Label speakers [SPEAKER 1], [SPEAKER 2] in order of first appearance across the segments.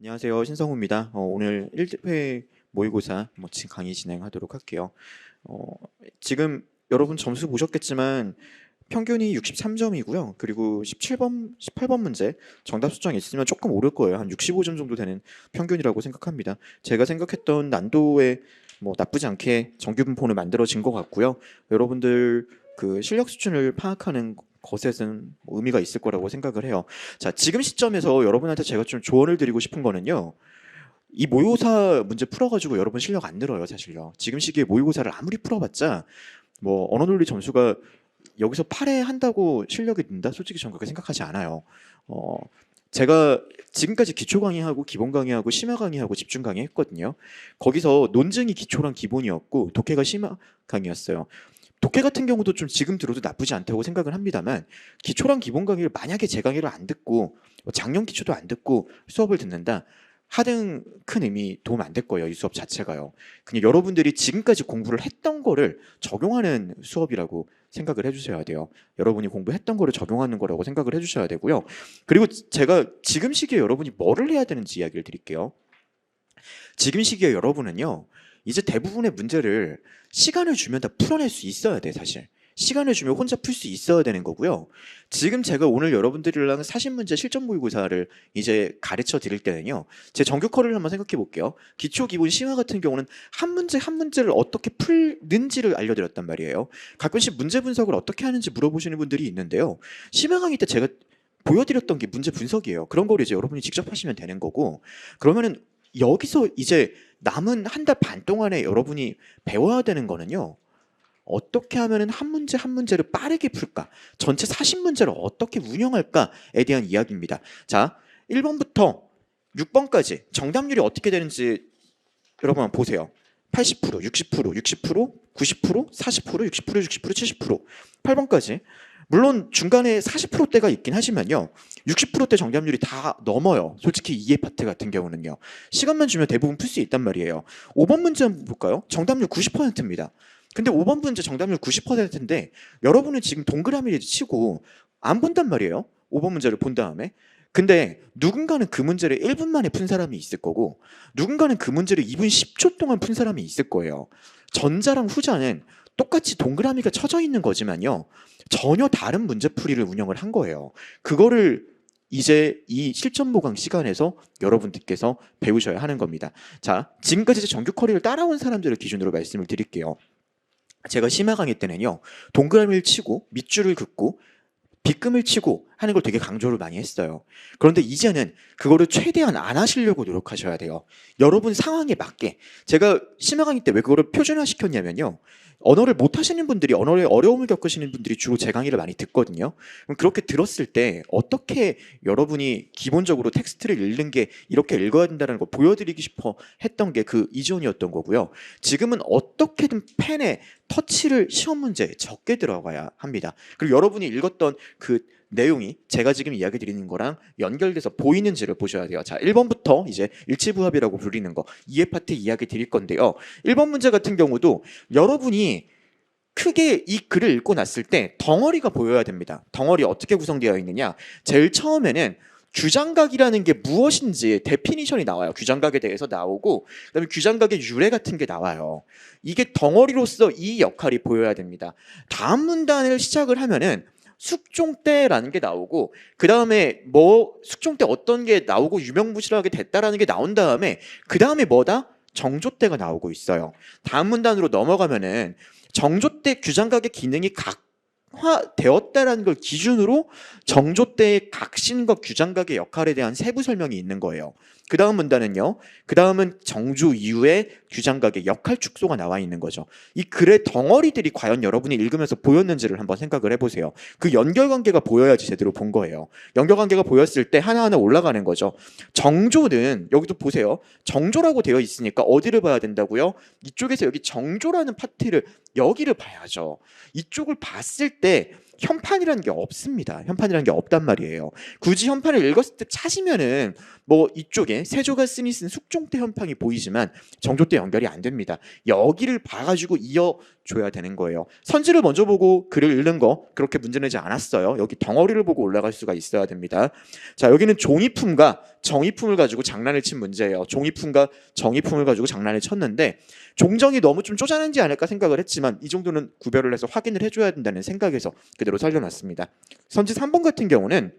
[SPEAKER 1] 안녕하세요. 신성우입니다. 어, 오늘 1회 모의고사 멋진 강의 진행하도록 할게요. 어, 지금 여러분 점수 보셨겠지만 평균이 63점이고요. 그리고 17번, 18번 문제 정답 수정 있으면 조금 오를 거예요. 한 65점 정도 되는 평균이라고 생각합니다. 제가 생각했던 난도에 뭐 나쁘지 않게 정규 분포는 만들어진 것 같고요. 여러분들 그 실력 수준을 파악하는 것에는 뭐 의미가 있을 거라고 생각을 해요. 자, 지금 시점에서 여러분한테 제가 좀 조언을 드리고 싶은 거는요. 이 모의고사 문제 풀어가지고 여러분 실력 안 늘어요, 사실요. 지금 시기에 모의고사를 아무리 풀어봤자 뭐 언어 논리 점수가 여기서 8회 한다고 실력이 는다? 솔직히 저는 그렇게 생각하지 않아요. 어, 제가 지금까지 기초 강의하고 기본 강의하고 심화 강의하고 집중 강의 했거든요. 거기서 논증이 기초랑 기본이었고 독해가 심화 강의였어요. 독해 같은 경우도 좀 지금 들어도 나쁘지 않다고 생각을 합니다만 기초랑 기본 강의를 만약에 제 강의를 안 듣고 뭐 작년 기초도 안 듣고 수업을 듣는다 하등 큰 의미 도움 안 될 거예요 이 수업 자체가요. 그냥 여러분들이 지금까지 공부를 했던 거를 적용하는 수업이라고 생각을 해주셔야 돼요. 여러분이 공부했던 거를 적용하는 거라고 생각을 해주셔야 되고요. 그리고 제가 지금 시기에 여러분이 뭐를 해야 되는지 이야기를 드릴게요. 지금 시기에 여러분은요 이제 대부분의 문제를 시간을 주면 다 풀어낼 수 있어야 돼 사실 시간을 주면 혼자 풀 수 있어야 되는 거고요. 지금 제가 오늘 여러분들이랑 사신 문제 실전 모의고사를 이제 가르쳐 드릴 때는요. 제 정규 커리를 한번 생각해 볼게요. 기초 기본 심화 같은 경우는 한 문제 한 문제를 어떻게 풀는지를 알려드렸단 말이에요. 가끔씩 문제 분석을 어떻게 하는지 물어보시는 분들이 있는데요. 심화 강의 때 제가 보여드렸던 게 문제 분석이에요. 그런 걸 이제 여러분이 직접 하시면 되는 거고 그러면은 여기서 이제 남은 한 달 반 동안에 여러분이 배워야 되는 거는요. 어떻게 하면은 한 문제 한 문제를 빠르게 풀까? 전체 40문제를 어떻게 운영할까에 대한 이야기입니다. 자, 1번부터 6번까지 정답률이 어떻게 되는지 여러분 보세요. 80%, 60%, 60%, 90%, 40%, 60%, 60%, 70%, 8번까지. 물론 중간에 40%대가 있긴 하지만요. 60%대 정답률이 다 넘어요. 솔직히 이해 파트 같은 경우는요. 시간만 주면 대부분 풀 수 있단 말이에요. 5번 문제 한번 볼까요? 정답률 90%입니다. 근데 5번 문제 정답률 90%인데 여러분은 지금 동그라미를 치고 안 본단 말이에요. 5번 문제를 본 다음에. 근데 누군가는 그 문제를 1분 만에 푼 사람이 있을 거고 누군가는 그 문제를 2분 10초 동안 푼 사람이 있을 거예요. 전자랑 후자는 똑같이 동그라미가 쳐져 있는 거지만요. 전혀 다른 문제풀이를 운영을 한 거예요. 그거를 이제 이 실전 보강 시간에서 여러분들께서 배우셔야 하는 겁니다. 자, 지금까지 정규 커리를 따라온 사람들을 기준으로 말씀을 드릴게요. 제가 심화 강의 때는요 동그라미를 치고 밑줄을 긋고 빗금을 치고 하는 걸 되게 강조를 많이 했어요. 그런데 이제는 그거를 최대한 안 하시려고 노력하셔야 돼요. 여러분 상황에 맞게 제가 심화 강의 때 왜 그거를 표준화 시켰냐면요. 언어를 못 하시는 분들이 언어에 어려움을 겪으시는 분들이 주로 제 강의를 많이 듣거든요. 그렇게 들었을 때 어떻게 여러분이 기본적으로 텍스트를 읽는 게 이렇게 읽어야 된다는 걸 보여드리기 싶어 했던 게 그 이전이었던 거고요. 지금은 어떻게든 펜에 터치를 시험 문제에 적게 들어가야 합니다. 그리고 여러분이 읽었던 그 내용이 제가 지금 이야기 드리는 거랑 연결돼서 보이는지를 보셔야 돼요. 자, 1번부터 이제 일치부합이라고 부르는 거 이해 파트 이야기 드릴 건데요. 1번 문제 같은 경우도 여러분이 크게 이 글을 읽고 났을 때 덩어리가 보여야 됩니다. 덩어리 어떻게 구성되어 있느냐? 제일 처음에는 규장각이라는 게 무엇인지 데피니션이 나와요. 규장각에 대해서 나오고 그다음에 규장각의 유래 같은 게 나와요. 이게 덩어리로서 이 역할이 보여야 됩니다. 다음 문단을 시작을 하면은 숙종 때라는 게 나오고 그 다음에 뭐 숙종 때 어떤 게 나오고 유명무실하게 됐다라는 게 나온 다음에 그 다음에 뭐다 정조 때가 나오고 있어요. 다음 문단으로 넘어가면은 정조 때 규장각의 기능이 각화되었다라는 걸 기준으로 정조 때의 각신과 규장각의 역할에 대한 세부 설명이 있는 거예요. 그 다음 문단은요. 그 다음은 정조 이후에 규장각의 역할 축소가 나와 있는 거죠. 이 글의 덩어리들이 과연 여러분이 읽으면서 보였는지를 한번 생각을 해보세요. 그 연결관계가 보여야지 제대로 본 거예요. 연결관계가 보였을 때 하나하나 올라가는 거죠. 정조는 여기도 보세요. 정조라고 되어 있으니까 어디를 봐야 된다고요? 이쪽에서 여기 정조라는 파트를 여기를 봐야죠. 이쪽을 봤을 때 현판이라는 게 없습니다. 현판이라는 게 없단 말이에요. 굳이 현판을 읽었을 때 찾으면은 뭐 이쪽에 세조가 쓰니 쓴 숙종때 현판이 보이지만 정조 때 연결이 안 됩니다. 여기를 봐가지고 이어줘야 되는 거예요. 선지를 먼저 보고 글을 읽는 거 그렇게 문제내지 않았어요. 여기 덩어리를 보고 올라갈 수가 있어야 됩니다. 자 여기는 종이품과 정이품을 가지고 장난을 친 문제예요. 종이품과 정이품을 가지고 장난을 쳤는데 종정이 너무 좀 쪼잔한지 않을까 생각을 했지만 이 정도는 구별을 해서 확인을 해줘야 된다는 생각에서 그 대로 살려놨습니다. 선지 3번 같은 경우는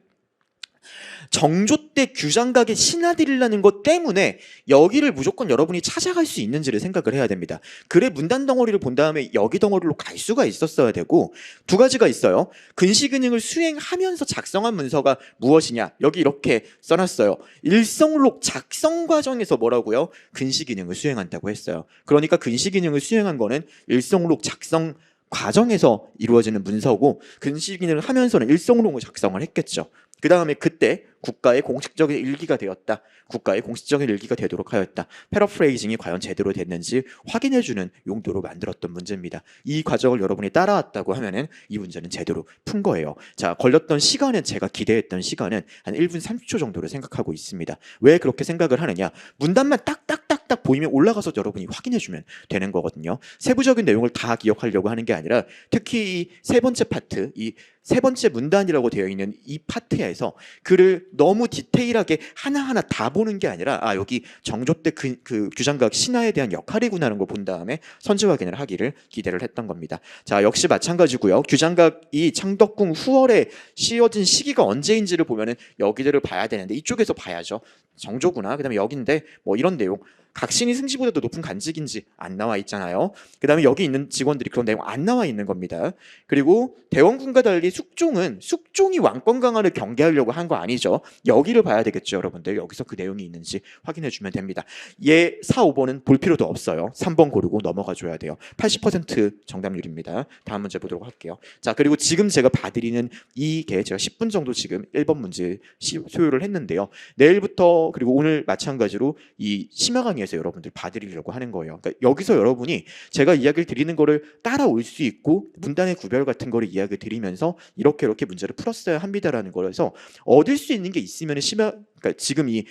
[SPEAKER 1] 정조 때 규장각의 신하들이라는 것 때문에 여기를 무조건 여러분이 찾아갈 수 있는지를 생각을 해야 됩니다. 글의 문단 덩어리를 본 다음에 여기 덩어리로 갈 수가 있었어야 되고 두 가지가 있어요. 근시 기능을 수행하면서 작성한 문서가 무엇이냐? 여기 이렇게 써놨어요. 일성록 작성 과정에서 뭐라고요? 근시 기능을 수행한다고 했어요. 그러니까 근시 기능을 수행한 거는 일성록 작성 과정에서 이루어지는 문서고 근시 기능을 하면서는 일성록을 작성을 했겠죠. 그 다음에 그때 국가의 공식적인 일기가 되었다. 국가의 공식적인 일기가 되도록 하였다. 패러프레이징이 과연 제대로 됐는지 확인해주는 용도로 만들었던 문제입니다. 이 과정을 여러분이 따라왔다고 하면은 이 문제는 제대로 푼 거예요. 자, 걸렸던 시간은 제가 기대했던 시간은 한 1분 30초 정도를 생각하고 있습니다. 왜 그렇게 생각을 하느냐? 문단만 딱딱딱딱 보이면 올라가서 여러분이 확인해주면 되는 거거든요. 세부적인 내용을 다 기억하려고 하는 게 아니라 특히 이 세 번째 파트, 이 세 번째 문단이라고 되어 있는 이 파트에서 글을 너무 디테일하게 하나하나 다 보는 게 아니라 아 여기 정조 때 그 그 규장각 신하에 대한 역할이구나라는 걸 본 다음에 선지 확인을 하기를 기대를 했던 겁니다. 자 역시 마찬가지고요. 규장각이 창덕궁 후월에 씌워진 시기가 언제인지를 보면은 여기들을 봐야 되는데 이쪽에서 봐야죠. 정조구나. 그다음에 여기인데 뭐 이런 내용. 각신이 승지보다도 높은 간직인지 안 나와 있잖아요. 그 다음에 여기 있는 직원들이 그런 내용 안 나와 있는 겁니다. 그리고 대원군과 달리 숙종은 숙종이 왕권 강화를 경계하려고 한 거 아니죠. 여기를 봐야 되겠죠, 여러분들. 여기서 그 내용이 있는지 확인해 주면 됩니다. 예, 4, 5번은 볼 필요도 없어요. 3번 고르고 넘어가 줘야 돼요. 80% 정답률입니다. 다음 문제 보도록 할게요. 자, 그리고 지금 제가 봐드리는 이게 제가 10분 정도 지금 1번 문제 시- 소요를 했는데요. 내일부터 그리고 오늘 마찬가지로 이 심야 강의 에서 여러분들 봐드리려고 하는 거예요. 그러니까 여기서 여러분이 제가 이야기를 드리는 거를 따라올 수 있고 문단의 구별 같은 거를 이야기 드리면서 이렇게 이렇게 문제를 풀었어야 합니다라는 거라서 얻을 수 있는 게 있으면 심야 그러니까 지금 이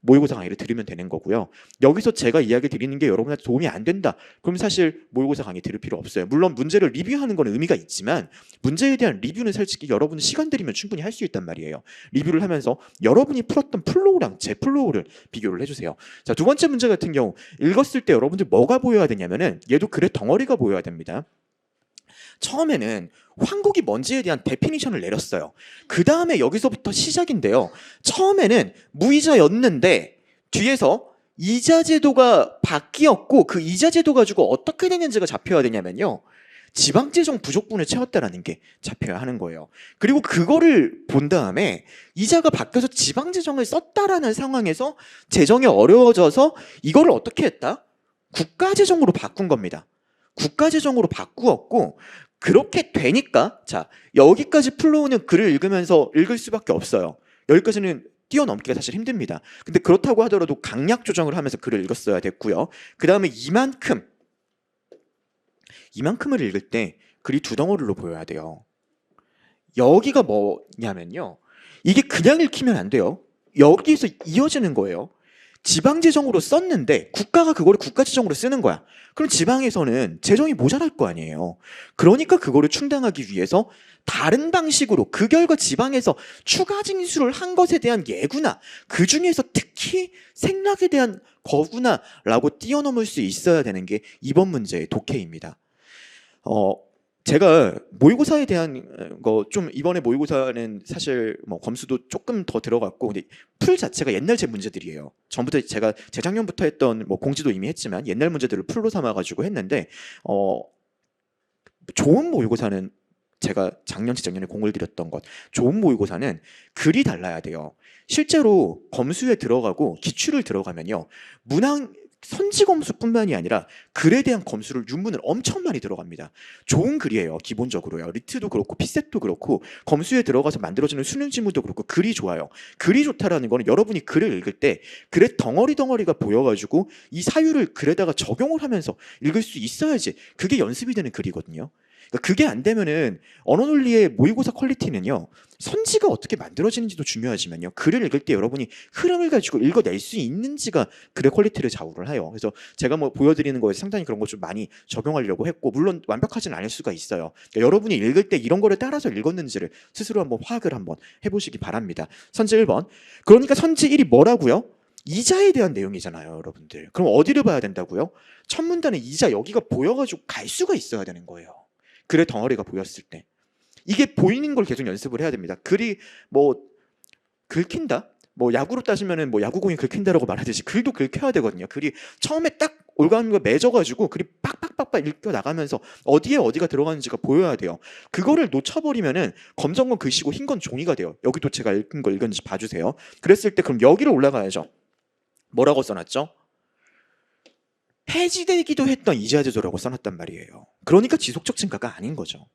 [SPEAKER 1] 모의고사 강의를 들으면 되는 거고요. 여기서 제가 이야기 드리는 게 여러분한테 도움이 안 된다. 그럼 사실 모의고사 강의 들을 필요 없어요. 물론 문제를 리뷰하는 건 의미가 있지만 문제에 대한 리뷰는 솔직히 여러분 시간 들이면 충분히 할 수 있단 말이에요. 리뷰를 하면서 여러분이 풀었던 플로우랑 제 플로우를 비교를 해주세요. 자, 두 번째 문제 같은 경우 읽었을 때 여러분들 뭐가 보여야 되냐면은 얘도 글의 덩어리가 보여야 됩니다. 처음에는 황국이 뭔지에 대한 데피니션을 내렸어요. 그 다음에 여기서부터 시작인데요. 처음에는 무이자였는데 뒤에서 이자 제도가 바뀌었고 그 이자 제도 가지고 어떻게 되는지가 잡혀야 되냐면요. 지방재정 부족분을 채웠다라는 게 잡혀야 하는 거예요. 그리고 그거를 본 다음에 이자가 바뀌어서 지방재정을 썼다라는 상황에서 재정이 어려워져서 이거를 어떻게 했다? 국가재정으로 바꾼 겁니다. 국가재정으로 바꾸었고 그렇게 되니까 자 여기까지 플로우는 글을 읽으면서 읽을 수밖에 없어요. 여기까지는 뛰어넘기가 사실 힘듭니다. 근데 그렇다고 하더라도 강약 조정을 하면서 글을 읽었어야 됐고요. 그 다음에 이만큼 이만큼을 읽을 때 글이 두 덩어리로 보여야 돼요. 여기가 뭐냐면요. 이게 그냥 읽히면 안 돼요. 여기서 이어지는 거예요. 지방 재정으로 썼는데 국가가 그거를 국가 재정으로 쓰는 거야. 그럼 지방에서는 재정이 모자랄 거 아니에요. 그러니까 그거를 충당하기 위해서 다른 방식으로 그 결과 지방에서 추가 징수를 한 것에 대한 예구나 그 중에서 특히 생락에 대한 거구나라고 뛰어넘을 수 있어야 되는 게 이번 문제의 독해입니다. 어 제가 모의고사에 대한 거 좀 이번에 모의고사는 사실 뭐 검수도 조금 더 들어갔고 근데 풀 자체가 옛날 제 문제들이에요. 전부터 제가 재작년부터 했던 뭐 공지도 이미 했지만 옛날 문제들을 풀로 삼아 가지고 했는데 어 좋은 모의고사는 제가 작년 재작년에 공을 들였던 것 좋은 모의고사는 글이 달라야 돼요. 실제로 검수에 들어가고 기출을 들어가면요 문항 선지 검수뿐만이 아니라 글에 대한 검수를 윤문을 엄청 많이 들어갑니다. 좋은 글이에요. 기본적으로요. 리트도 그렇고 피셋도 그렇고 검수에 들어가서 만들어지는 수능 지문도 그렇고 글이 좋아요. 글이 좋다라는 거는 여러분이 글을 읽을 때 글의 덩어리 덩어리가 보여가지고 이 사유를 글에다가 적용을 하면서 읽을 수 있어야지 그게 연습이 되는 글이거든요. 그러니까 그게 안 되면은 언어 논리의 모의고사 퀄리티는요. 선지가 어떻게 만들어지는지도 중요하지만요. 글을 읽을 때 여러분이 흐름을 가지고 읽어낼 수 있는지가 글의 퀄리티를 좌우를 해요. 그래서 제가 뭐 보여드리는 거에 상당히 그런 거 좀 많이 적용하려고 했고 물론 완벽하진 않을 수가 있어요. 그러니까 여러분이 읽을 때 이런 거를 따라서 읽었는지를 스스로 한번 파악을 한번 해보시기 바랍니다. 선지 1번. 그러니까 선지 1이 뭐라고요? 이자에 대한 내용이잖아요, 여러분들. 그럼 어디를 봐야 된다고요? 첫 문단에 이자 여기가 보여가지고 갈 수가 있어야 되는 거예요. 글의 덩어리가 보였을 때. 이게 보이는 걸 계속 연습을 해야 됩니다. 글이 뭐 긁힌다? 뭐 야구로 따지면은 뭐 야구공이 긁힌다라고 말하듯이 글도 긁혀야 되거든요. 글이 처음에 딱 올가미가 맺어가지고 글이 빡빡빡빡 읽혀 나가면서 어디에 어디가 들어가는지가 보여야 돼요. 그거를 놓쳐버리면은 검정 건 글씨고 흰 건 종이가 돼요. 여기도 제가 읽은 거 읽었는지 봐주세요. 그랬을 때 그럼 여기로 올라가야죠. 뭐라고 써놨죠? 해지되기도 했던 이자제도라고 써놨단 말이에요. 그러니까 지속적 증가가 아닌 거죠.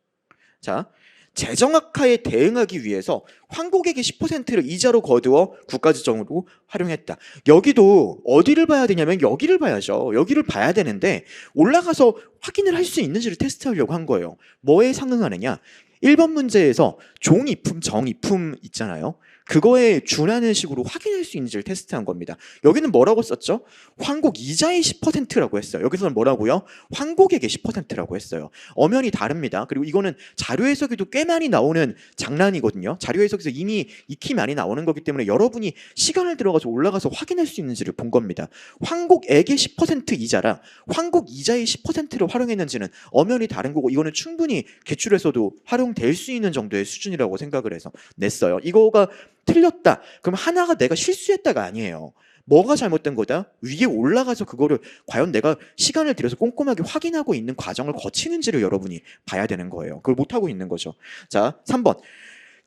[SPEAKER 1] 자, 재정학화에 대응하기 위해서 황국에게 10%를 이자로 거두어 국가재정으로 활용했다. 여기도 어디를 봐야 되냐면 여기를 봐야죠. 여기를 봐야 되는데 올라가서 확인을 할 수 있는지를 테스트하려고 한 거예요. 뭐에 상응하느냐? 1번 문제에서 종이품, 정이품 있잖아요. 그거에 준하는 식으로 확인할 수 있는지를 테스트한 겁니다. 여기는 뭐라고 썼죠? 황국 이자의 10%라고 했어요. 여기서는 뭐라고요? 황국에게 10%라고 했어요. 엄연히 다릅니다. 그리고 이거는 자료 해석에도 꽤 많이 나오는 장난이거든요. 자료 해석에서 이미 익히 많이 나오는 거기 때문에 여러분이 시간을 들어가서 올라가서 확인할 수 있는지를 본 겁니다. 황국에게 10% 이자랑 황국 이자의 10%를 활용했는지는 엄연히 다른 거고 이거는 충분히 개출에서도 활용될 수 있는 정도의 수준이라고 생각을 해서 냈어요. 이거가 틀렸다. 그럼 하나가 내가 실수했다가 아니에요. 뭐가 잘못된 거다? 위에 올라가서 그거를 과연 내가 시간을 들여서 꼼꼼하게 확인하고 있는 과정을 거치는지를 여러분이 봐야 되는 거예요. 그걸 못하고 있는 거죠. 자, 3번.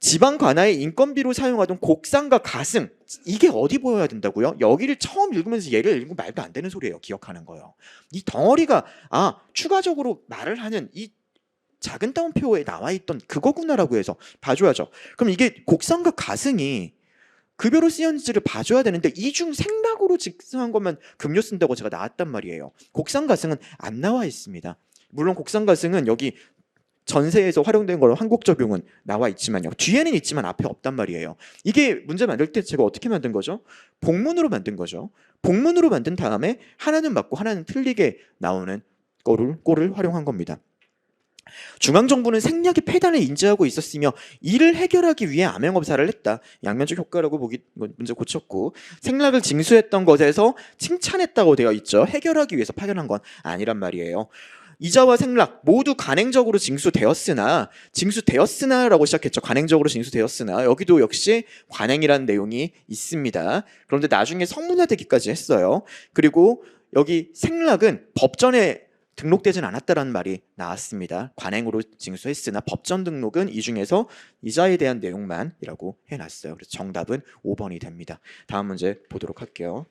[SPEAKER 1] 지방 관아의 인건비로 사용하던 곡상과 가승 이게 어디 보여야 된다고요? 여기를 처음 읽으면서 얘를 읽으면 말도 안 되는 소리예요. 기억하는 거예요. 이 덩어리가 아 추가적으로 말을 하는 이 작은 따옴표에 나와 있던 그거구나라고 해서 봐줘야죠. 그럼 이게 곡상과 가승이 급여로 쓰였는지를 봐줘야 되는데 이중 생략으로 직승한 것만 급료 쓴다고 제가 나왔단 말이에요. 곡상 가승은 안 나와 있습니다. 물론 곡상 가승은 여기 전세에서 활용된 거로 한국 적용은 나와 있지만요. 뒤에는 있지만 앞에 없단 말이에요. 이게 문제 만들 때 제가 어떻게 만든 거죠? 복문으로 만든 거죠. 복문으로 만든 다음에 하나는 맞고 하나는 틀리게 나오는 거를 꼴을 활용한 겁니다. 중앙정부는 생략의 폐단을 인지하고 있었으며 이를 해결하기 위해 암행업사를 했다. 양면적 효과라고 보기 문제 고쳤고 생략을 징수했던 것에서 칭찬했다고 되어 있죠. 해결하기 위해서 파견한 건 아니란 말이에요. 이자와 생략 모두 간행적으로 징수되었으나 징수되었으나라고 시작했죠. 간행적으로 징수되었으나 여기도 역시 관행이라는 내용이 있습니다. 그런데 나중에 성문화되기까지 했어요. 그리고 여기 생략은 법전에 등록되진 않았다라는 말이 나왔습니다. 관행으로 징수했으나 법전 등록은 이 중에서 이자에 대한 내용만이라고 해놨어요. 그래서 정답은 5번이 됩니다. 다음 문제 보도록 할게요.